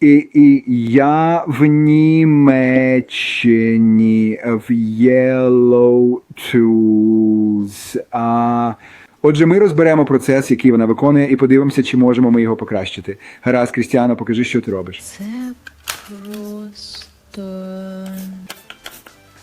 І, і я в Німеччині в Yellow Tools. А, отже, ми розберемо процес, який вона виконує, і подивимося, чи можемо ми його покращити. Гаразд, Крістіано, покажи, що ти робиш. Це просто.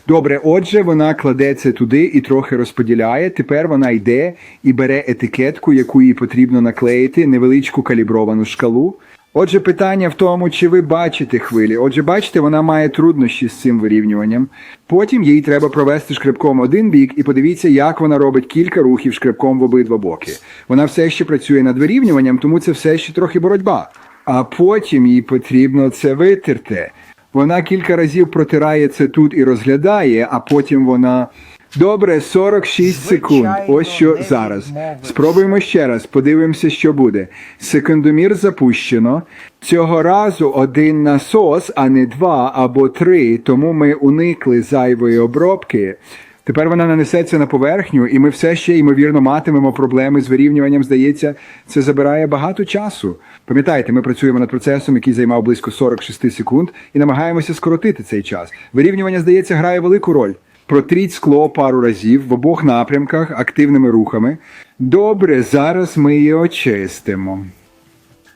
Добре, отже, вона кладе це туди і трохи розподіляє. Тепер вона йде і бере етикетку, яку їй потрібно наклеїти, невеличку калібровану шкалу. Отже, питання в тому, чи ви бачите хвилі. Отже, бачите, вона має труднощі з цим вирівнюванням. Потім їй треба провести шкребком один бік і подивіться, як вона робить кілька рухів шкребком в обидва боки. Вона все ще працює над вирівнюванням, тому це все ще трохи боротьба. А потім їй потрібно це витерти. Вона кілька разів протирає це тут і розглядає, а потім вона. Добре, 46 секунд. Ось що зараз. Спробуємо ще раз, подивимося, що буде. Секундомір запущено. Цього разу один насос, а не два або три, тому ми уникли зайвої обробки. Тепер вона нанесеться на поверхню, і ми все ще, ймовірно, матимемо проблеми з вирівнюванням. Здається, це забирає багато часу. Пам'ятаєте, ми працюємо над процесом, який займав близько 46 секунд, і намагаємося скоротити цей час. Вирівнювання, здається, грає велику роль. Протріть скло пару разів в обох напрямках активними рухами. Добре, зараз ми її очистимо.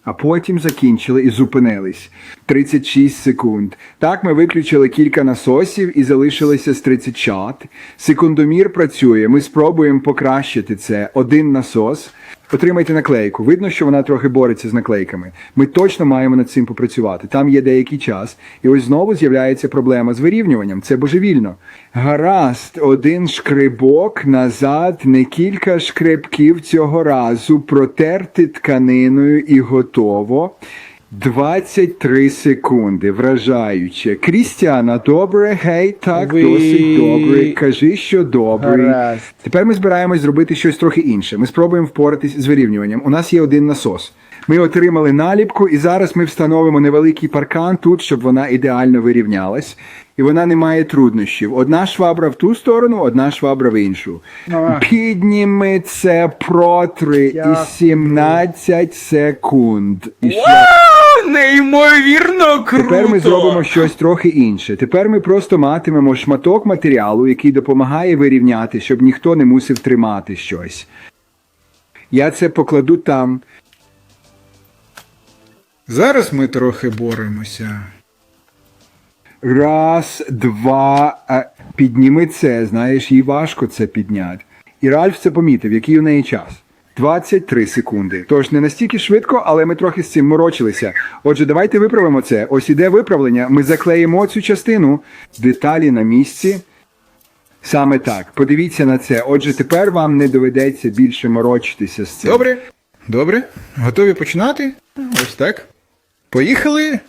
А потім закінчили і зупинились. 36 секунд. Так ми виключили кілька насосів і залишилися з 30 чат. Секундомір працює. Ми спробуємо покращити це. Один насос. Отримайте наклейку. Видно, що вона трохи бореться з наклейками. Ми точно маємо над цим попрацювати. Там є деякий час. І ось знову з'являється проблема з вирівнюванням. Це божевільно. Гаразд, один шкрибок назад, не кілька шкребків цього разу. Протерти тканиною і готово. 23 секунди, вражаюче. Крістіана, добре, гей, так, Ви- досить добре. Кажи, що добрий. Гаразд. Тепер ми збираємось зробити щось трохи інше. Ми спробуємо впоратись з вирівнюванням. У нас є один насос. Ми отримали наліпку, і зараз ми встановимо невеликий паркан тут, щоб вона ідеально вирівнялась. І вона не має труднощів. Одна швабра в ту сторону, одна швабра в іншу. Ага. Підніми це протри Дякую. і 17 секунд. І ще- неймовірно круто! Тепер ми зробимо щось трохи інше. Тепер ми просто матимемо шматок матеріалу, який допомагає вирівняти, щоб ніхто не мусив тримати щось. Я це покладу там. Зараз ми трохи боремося. Раз, два. А, підніми це, знаєш, їй важко це підняти. І Ральф це помітив, який у неї час. 23 секунди. Тож не настільки швидко, але ми трохи з цим морочилися. Отже, давайте виправимо це. Ось іде виправлення. Ми заклеїмо цю частину. Деталі на місці. Саме так. Подивіться на це. Отже, тепер вам не доведеться більше морочитися з цим. Добре, добре. Готові починати? Ось так. Поїхали.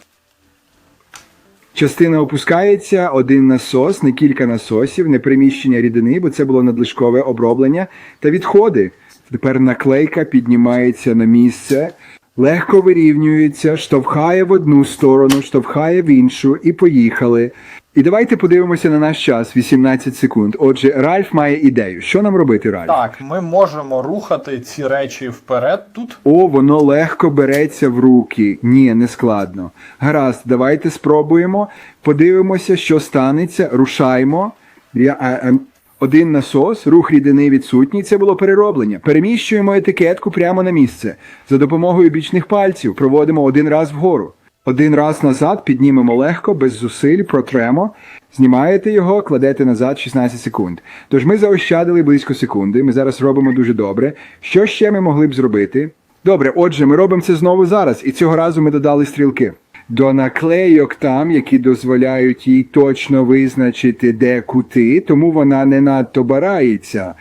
Частина опускається, один насос, не кілька насосів, не приміщення рідини, бо це було надлишкове оброблення та відходи. Тепер наклейка піднімається на місце, легко вирівнюється, штовхає в одну сторону, штовхає в іншу, і поїхали. І давайте подивимося на наш час 18 секунд. Отже, Ральф має ідею. Що нам робити, Ральф? Так, ми можемо рухати ці речі вперед тут. О, воно легко береться в руки. Ні, не складно. Гаразд, давайте спробуємо. Подивимося, що станеться. Рушаймо. Я, а, а, один насос, рух рідини відсутній. Це було перероблення. Переміщуємо етикетку прямо на місце. За допомогою бічних пальців проводимо один раз вгору. Один раз назад піднімемо легко, без зусиль, протремо. Знімаєте його, кладете назад 16 секунд. Тож ми заощадили близько секунди. Ми зараз робимо дуже добре. Що ще ми могли б зробити? Добре, отже, ми робимо це знову зараз, і цього разу ми додали стрілки. До наклейок там, які дозволяють їй точно визначити, де кути, тому вона не надто барається.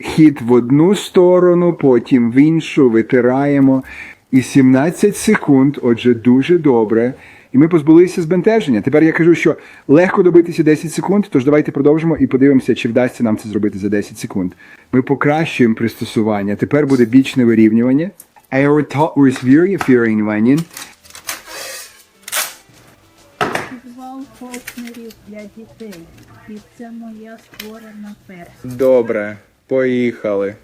Хід в одну сторону, потім в іншу витираємо. І 17 секунд, отже, дуже добре. І ми позбулися збентеження. Тепер я кажу, що легко добитися 10 секунд, тож давайте продовжимо і подивимося, чи вдасться нам це зробити за 10 секунд. Ми покращуємо пристосування. Тепер буде бічне вирівнювання. Вирівнювання. Фолкнерів для дітей. І це моя створена перша. Добре, поїхали.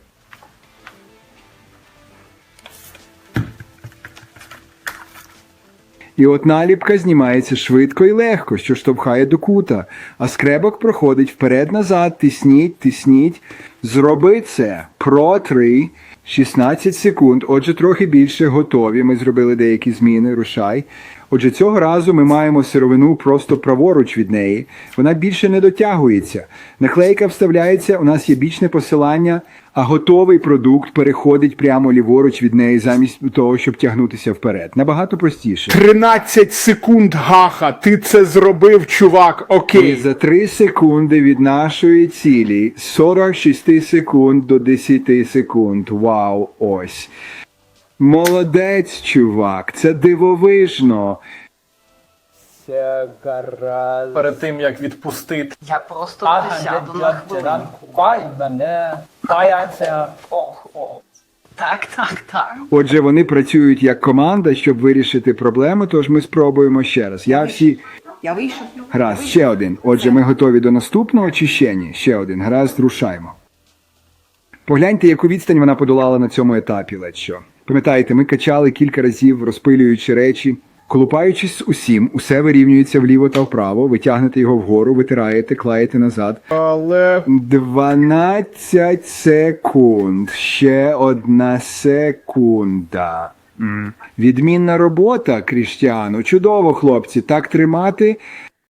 І от наліпка знімається швидко і легко, що штовхає до кута, а скребок проходить вперед-назад, тисніть, тисніть. Зроби це протри 16 секунд. Отже, трохи більше готові. Ми зробили деякі зміни, рушай. Отже, цього разу ми маємо сировину просто праворуч від неї. Вона більше не дотягується. Наклейка вставляється, у нас є бічне посилання, а готовий продукт переходить прямо ліворуч від неї, замість того, щоб тягнутися вперед. Набагато простіше. 13 секунд гаха. Ти це зробив, чувак. І Окей. за 3 секунди від нашої цілі 46 секунд до 10 секунд. Вау, ось. Молодець, чувак, це дивовижно. Це гаразд. Перед тим як відпустити. Я просто присяду на хвилину. Ох, ох. Так, так, так. Отже, вони працюють як команда, щоб вирішити проблему, тож ми спробуємо ще раз. Я всі. Я вийшов. Гаразд, ще один. Отже, ми готові до наступного чи ще ні? Ще один. Гаразд, рушаймо. Погляньте, яку відстань вона подолала на цьому етапі, ледь що. Пам'ятаєте, ми качали кілька разів, розпилюючи речі. Колупаючись усім, усе вирівнюється вліво та вправо, ви тягнете його вгору, витираєте, клаєте назад. Але 12 секунд. Ще одна секунда. Відмінна робота, Кріштіану. Чудово, хлопці. Так тримати.